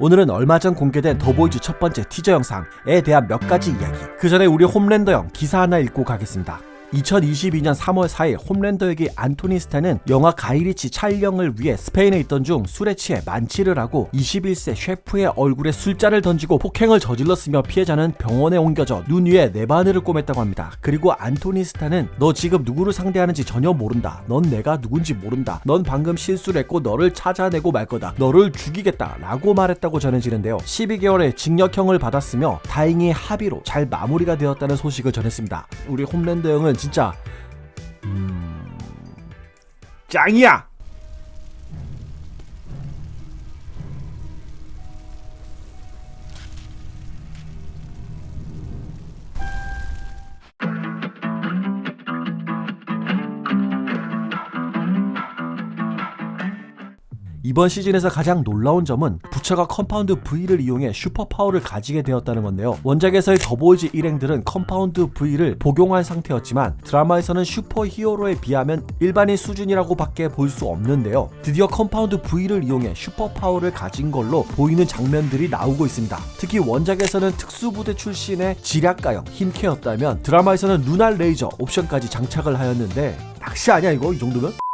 오늘은 얼마 전 공개된 더보이즈 첫 번째 티저 영상에 대한 몇 가지 이야기. 그 전에 우리 홈랜더 형 기사 하나 읽고 가겠습니다. 2022년 3월 4일 홈랜더 얘기 안토니 스타는 영화 가이리치 촬영을 위해 스페인에 있던 중 술에 취해 만취를 하고 21세 셰프의 얼굴에 술잔을 던지고 폭행을 저질렀으며 피해자는 병원에 옮겨져 눈 위에 네 바늘을 꿰맸다고 합니다. 그리고 안토니 스타는 너 지금 누구를 상대하는지 전혀 모른다. 넌 내가 누군지 모른다. 넌 방금 실수를 했고 너를 찾아내고 말 거다. 너를 죽이겠다. 라고 말했다고 전해지는데요. 12개월의 징역형을 받았으며 다행히 합의로 잘 마무리가 되었다는 소식을 전했습니다. 우리 홈랜더 형은 진짜 음... 짱이야! 이번 시즌에서 가장 놀라운 점은 부처가 컴파운드 V를 이용해 슈퍼파워를 가지게 되었다는 건데요. 원작에서의 더보이즈 일행들은 컴파운드 V를 복용한 상태였지만 드라마에서는 슈퍼 히어로에 비하면 일반인 수준이라고 밖에 볼 수 없는데요. 드디어 컴파운드 V를 이용해 슈퍼파워를 가진 걸로 보이는 장면들이 나오고 있습니다. 특히 원작에서는 특수부대 출신의 지략가형 힘캐였다면 드라마에서는 루날 레이저 옵션까지 장착을 하였는데 낚시 아니야 이거 이 정도면?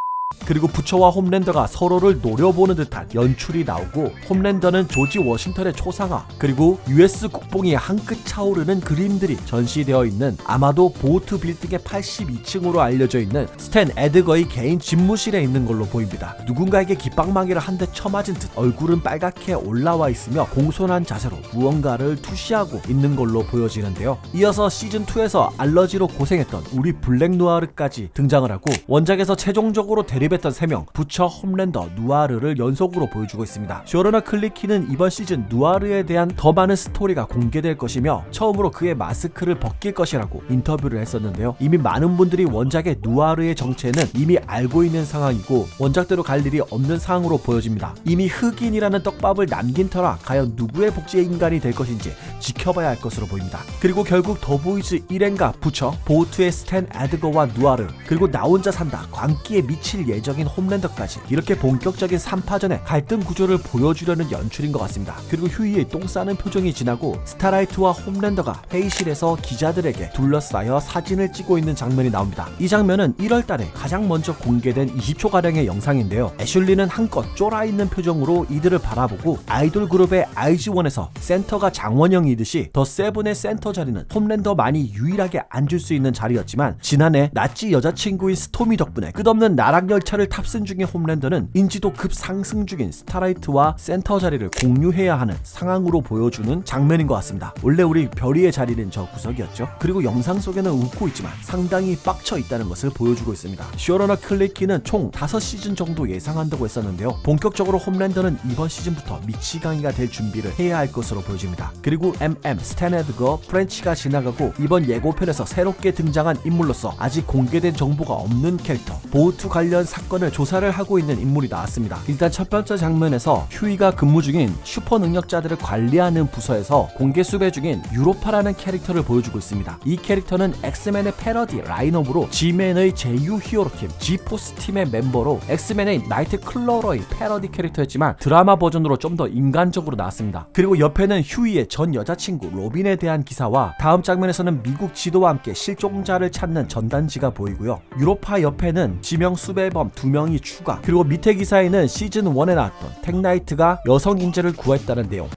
그리고 부처와 홈랜더가 서로를 노려보는 듯한 연출이 나오고 홈랜더는 조지 워싱턴의 초상화 그리고 US 국뽕이 한끗 차오르는 그림들이 전시되어 있는 아마도 보트 빌딩의 82층으로 알려져 있는 스탠 에드거의 개인 집무실에 있는 걸로 보입니다. 누군가에게 깃방망이를 한 대 쳐맞은 듯 얼굴은 빨갛게 올라와 있으며 공손한 자세로 무언가를 투시하고 있는 걸로 보여지는데요. 이어서 시즌2에서 알러지로 고생했던 우리 블랙누아르까지 등장을 하고 원작에서 최종적으로 대 립했던 3명 부처, 홈랜더, 누아르를 연속으로 보여주고 있습니다. 쇼르나 클리키는 이번 시즌 누아르에 대한 더 많은 스토리가 공개될 것이며 처음으로 그의 마스크를 벗길 것이라고 인터뷰를 했었는데요. 이미 많은 분들이 원작의 누아르의 정체는 이미 알고 있는 상황이고 원작대로 갈 일이 없는 상황으로 보여집니다. 이미 흑인이라는 떡밥을 남긴 터라 과연 누구의 복제의 인간이 될 것인지 지켜봐야 할 것으로 보입니다. 그리고 결국 더보이즈 일행과 부처, 보트의 스탠 에드거와 누아르, 그리고 나 혼자 산다, 광기에 미칠 예 정인 홈랜더까지 이렇게 본격적인 3파전의 갈등 구조를 보여주려는 연출인 것 같습니다. 그리고 휴이의 똥 싸는 표정이 지나고 스타라이트와 홈랜더가 회의실에서 기자들에게 둘러싸여 사진을 찍고 있는 장면이 나옵니다. 이 장면은 1월 달에 가장 먼저 공개된 20초가량의 영상인데요. 애슐리는 한껏 쫄아있는 표정으로 이들을 바라보고 아이돌 그룹의 IG1에서 센터가 장원영이듯이 더 세븐의 센터 자리는 홈랜더만이 유일하게 앉을 수 있는 자리였지만 지난해 나치 여자친구인 스토미 덕분에 끝없는 나락 열 차를 탑승 중인 홈랜더는 인지도 급 상승 중인 스타라이트와 센터 자리를 공유해야 하는 상황으로 보여주는 장면인 것 같습니다. 원래 우리 별이의 자리는 저 구석이었죠. 그리고 영상 속에는 웃고 있지만 상당히 빡쳐 있다는 것을 보여주고 있습니다. 쇼러나 클리키는 총 5시즌 정도 예상한다고 했었는데요. 본격적으로 홈랜더는 이번 시즌부터 미치광이가 될 준비를 해야 할 것으로 보여집니다. 그리고 MM, 스탠에드거, 프렌치가 지나가고 이번 예고편에서 새롭게 등장한 인물로서 아직 공개된 정보가 없는 캐릭터 보트 관련 사건을 조사를 하고 있는 인물이 나왔습니다. 일단 첫 번째 장면에서 휴이가 근무 중인 슈퍼 능력자들을 관리하는 부서에서 공개 수배 중인 유로파라는 캐릭터를 보여주고 있습니다. 이 캐릭터는 엑스맨의 패러디 라인업으로 지맨의 제휴 히어로팀 지포스 팀의 멤버로 엑스맨의 나이트 클러러의 패러디 캐릭터였지만 드라마 버전으로 좀 더 인간적으로 나왔습니다. 그리고 옆에는 휴이의 전 여자친구 로빈에 대한 기사와 다음 장면에서는 미국 지도와 함께 실종자를 찾는 전단지가 보이고요. 유로파 옆에는 지명 수배범 두 명이 추가. 그리고 밑에 기사에는 시즌 1에 나왔던 텍나이트가 여성 인재를 구했다는 내용.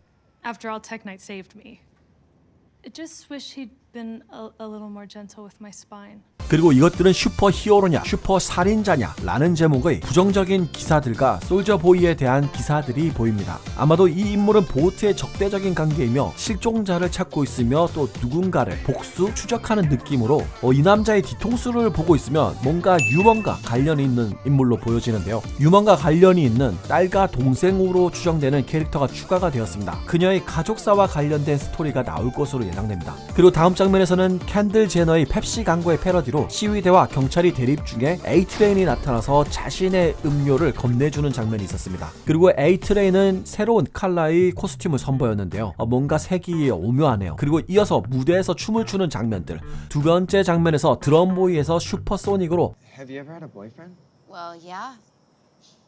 After all, Tech Knight saved me. I just wish he'd been a, a little more gentle with my spine. 그리고 이것들은 슈퍼 히어로냐, 슈퍼 살인자냐 라는 제목의 부정적인 기사들과 솔저보이에 대한 기사들이 보입니다. 아마도 이 인물은 보트의 적대적인 관계이며 실종자를 찾고 있으며 또 누군가를 복수 추적하는 느낌으로 어, 이 남자의 뒤통수를 보고 있으면 뭔가 유머가 관련이 있는 인물로 보여지는데요. 유머가 관련이 있는 딸과 동생으로 추정되는 캐릭터가 추가가 되었습니다. 그녀의 가족사와 관련된 스토리가 나올 것으로 예상됩니다. 그리고 다음 장면에서는 캔들 제너의 펩시 광고의 패러디로 시위대와 경찰이 대립 중에 에이트레인이 나타나서 자신의 음료를 건네주는 장면이 있었습니다. 그리고 에이트레인은 새로운 컬러의 코스튬을 선보였는데요. 어, 뭔가 색이 오묘하네요. 그리고 이어서 무대에서 춤을 추는 장면들. 두 번째 장면에서 드럼보이에서 슈퍼소닉으로 Have you ever had a boyfriend? Well, yeah.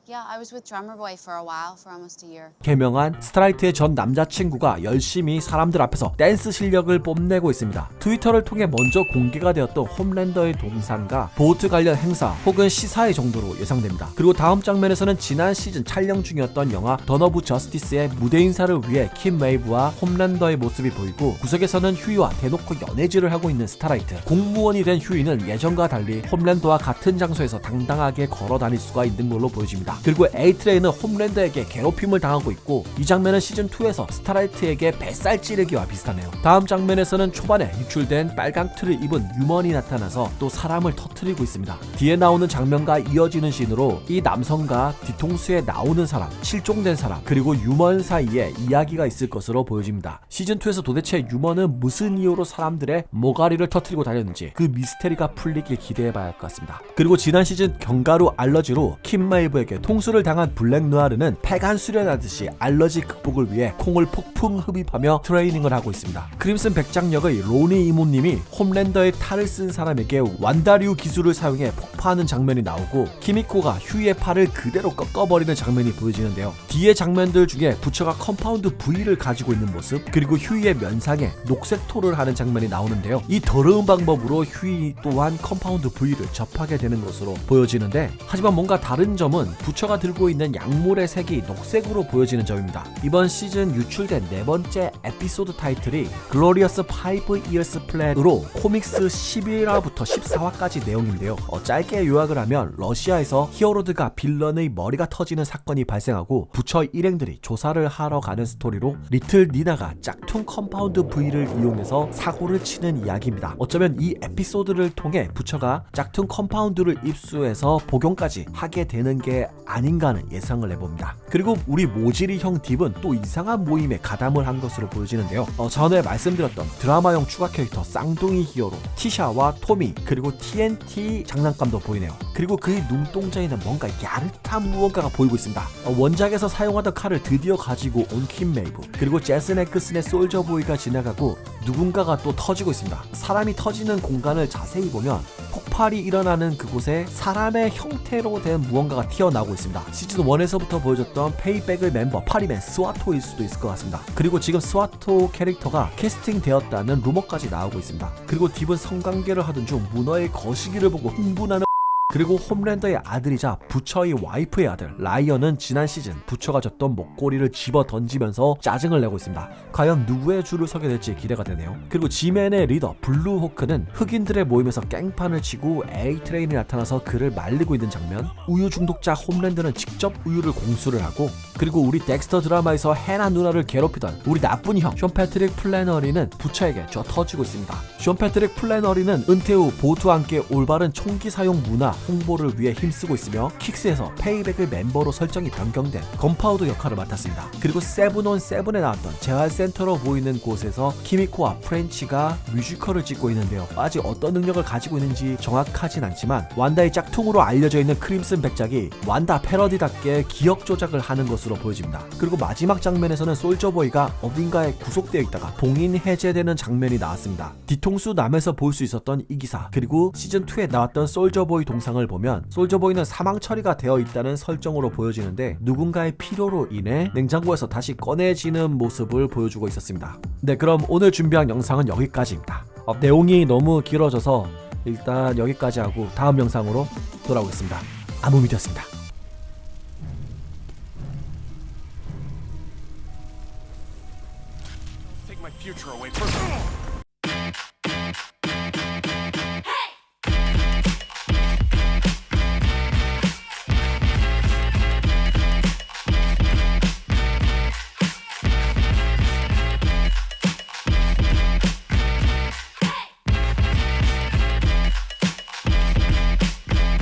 Yeah, I was with Drummer Boy for a while, for almost a year. 개명한 스트라이트의 전 남자친구가 열심히 사람들 앞에서 댄스 실력을 뽐내고 있습니다. 트위터를 통해 먼저 공개가 되었던 홈랜더의 동상과 보트 관련 행사 혹은 시사회 정도로 예상됩니다. 그리고 다음 장면에서는 지난 시즌 촬영 중이었던 영화 던 오브 저스티스의 무대 인사를 위해 킴 웨이브와 홈랜더의 모습이 보이고 구석에서는 휴이와 대놓고 연애질을 하고 있는 스타라이트 공무원이 된 휴이는 예전과 달리 홈랜더와 같은 장소에서 당당하게 걸어 다닐 수가 있는 걸로 보여집니다. 그리고 에이트레이는 홈랜더에게 괴롭힘을 당하고 있고 이 장면은 시즌2에서 스타라이트에게 뱃살 찌르기와 비슷하네요. 다음 장면에서는 초반에 유출된 빨강 틀을 입은 유먼이 나타나서 또 사람을 터트리고 있습니다. 뒤에 나오는 장면과 이어지는 씬으로 이 남성과 뒤통수에 나오는 사람, 실종된 사람, 그리고 유먼 사이에 이야기가 있을 것으로 보여집니다. 시즌2에서 도대체 유먼은 무슨 이유로 사람들의 모가리를 터트리고 다녔는지 그 미스테리가 풀리길 기대해봐야 할 것 같습니다. 그리고 지난 시즌 견가루 알러지로 킴 마이브에게 통수를 당한 블랙 누아르는 폐간 수련하듯이 알러지 극복을 위해 콩을 폭풍 흡입하며 트레이닝을 하고 있습니다. 크림슨 백장 역의 로니 이모님이 홈랜더의 탈을 쓴 사람에게 완다류 기술을 사용해 폭파하는 장면이 나오고 키미코가 휴이의 팔을 그대로 꺾어버리는 장면이 보여지는데요. 뒤의 장면들 중에 부처가 컴파운드 V를 가지고 있는 모습 그리고 휴이의 면상에 녹색 토를 하는 장면이 나오는데요. 이 더러운 방법으로 휴이 또한 컴파운드 V를 접하게 되는 것으로 보여지는데 하지만 뭔가 다른 점은 부처 가 들고 있는 약물의 색이 녹색으로 보여지는 점입니다. 이번 시즌 유출된 네 번째 에피소드 타이틀이 글로리어스 5 Years Plan으로 코믹스 11화부터 14화까지 내용인데요. 어, 짧게 요약을 하면 러시아에서 히어로드가 빌런의 머리가 터지는 사건이 발생하고 부처 일행들이 조사를 하러 가는 스토리로 리틀 니나가 짝퉁 컴파운드 V를 이용해서 사고를 치는 이야기입니다. 어쩌면 이 에피소드를 통해 부처가 짝퉁 컴파운드를 입수해서 복용까지 하게 되는 게 아닌가 하는 예상을 해봅니다. 그리고 우리 모지리 형 딥은 또 이상한 모임에 가담을 한 것으로 보여지는데요. 어, 전에 말씀드렸던 드라마용 추가 캐릭터 쌍둥이 히어로 티샤와 토미 그리고 TNT 장난감도 보이네요. 그리고 그의 눈동자에는 뭔가 야릇한 무언가가 보이고 있습니다. 어, 원작에서 사용하던 칼을 드디어 가지고 온 킴 메이브 그리고 제슨 에크슨의 솔저 보이가 지나가고 누군가가 또 터지고 있습니다. 사람이 터지는 공간을 자세히 보면 폭발이 일어나는 그곳에 사람의 형태로 된 무언가가 튀어나오고 있습니다. 시즌 1에서부터 보여줬던 페이백의 멤버 파리맨 스와토일 수도 있을 것 같습니다. 그리고 지금 스와토 캐릭터가 캐스팅되었다는 루머까지 나오고 있습니다. 그리고 딥은 성관계를 하던 중 문어의 거시기를 보고 흥분하는 그리고 홈랜더의 아들이자 부처의 와이프의 아들 라이언은 지난 시즌 부처가 줬던 목걸이를 집어 던지면서 짜증을 내고 있습니다. 과연 누구의 줄을 서게 될지 기대가 되네요. 그리고 지맨의 리더 블루호크는 흑인들의 모임에서 깽판을 치고 A 트레인이 나타나서 그를 말리고 있는 장면. 우유 중독자 홈랜드는 직접 우유를 공수를 하고 그리고 우리 덱스터 드라마에서 해나 누나를 괴롭히던 우리 나쁜 형 쇼 패트릭 플래너리는 부처에게 져 터지고 있습니다. 쇼 패트릭 플래너리는 은퇴 후 보트와 함께 올바른 총기 사용 문화 홍보를 위해 힘쓰고 있으며 킥스에서 페이백의 멤버로 설정이 변경된 건파우더 역할을 맡았습니다. 그리고 세븐온 세븐에 나왔던 재활센터로 보이는 곳에서 키미코와 프렌치가 뮤지컬을 찍고 있는데요. 아직 어떤 능력을 가지고 있는지 정확하진 않지만 완다의 짝퉁으로 알려져 있는 크림슨 백작이 완다 패러디답게 기억 조작을 하는 것으로 보여집니다. 그리고 마지막 장면에서는 솔저보이가 어딘가에 구속되어 있다가 봉인 해제되는 장면이 나왔습니다. 뒤통수 남에서 볼 수 있었던 이 기사 그리고 시즌2에 나왔던 솔저보이 동상을 보면 솔저보이는 사망 처리가 되어 있다는 설정으로 보여지는데 누군가의 필요로 인해 냉장고에서 다시 꺼내지는 모습을 보여주고 있었습니다. 네 그럼 오늘 준비한 영상은 여기까지입니다. 어, 내용이 너무 길어져서 일단 여기까지 하고 다음 영상으로 돌아오겠습니다. 아무미디였습니다. away. First